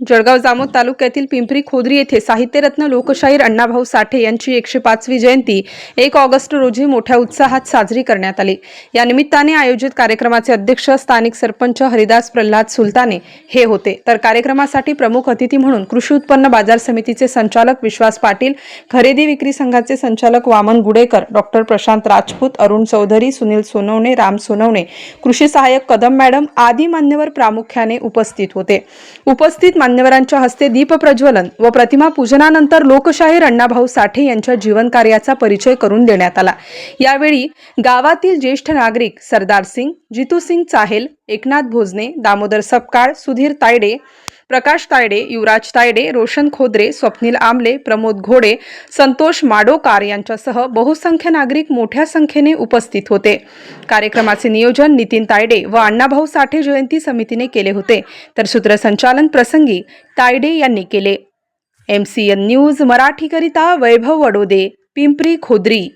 Jalgaon Jamod तालुक्यातील पिंपरी खोदरी येथे साहित्यरत्न लोकशाहीर अण्णाभाऊ साठे यांची एकशे पाचवी जयंती एक ऑगस्ट रोजी मोठ्या उत्साहात साजरी करण्यात आली. या निमित्ताने आयोजित कार्यक्रमाचे अध्यक्ष स्थानिक सरपंच हरिदास प्रल्हाद सुलताने हे होते. तर कार्यक्रमासाठी प्रमुख अतिथी म्हणून कृषी उत्पन्न बाजार समितीचे संचालक विश्वास पाटील खरेदी विक्री संघाचे संचालक वामन गुडेकर डॉक्टर प्रशांत राजपूत अरुण चौधरी सुनील सोनवणे राम सोनवणे कृषी सहाय्यक कदम मॅडम आदी मान्यवर प्रामुख्याने उपस्थित होते. उपस्थित मान्यवरांच्या हस्ते दीप प्रज्वलन व प्रतिमा पूजनानंतर लोकशाहीर अण्णाभाऊ साठे यांच्या जीवन कार्याचा परिचय करून देण्यात आला. यावेळी गावातील ज्येष्ठ नागरिक सरदार सिंग जितू सिंग चाहेल एकनाथ भोजने दामोदर सपकाळ सुधीर तायडे प्रकाश तायडे युवराज तायडे रोशन खोदरे स्वप्नील आमले प्रमोद घोडे संतोष माडोकार यांच्यासह बहुसंख्य नागरिक मोठ्या संख्येने उपस्थित होते. कार्यक्रमाचे नियोजन नितीन तायडे व अण्णाभाऊ साठे जयंती समितीने केले होते. तर सूत्रसंचालन प्रसंगी तायडे यांनी केले. एम सी एन न्यूज मराठीकरिता वैभव वडोदे पिंपरी खोदरी.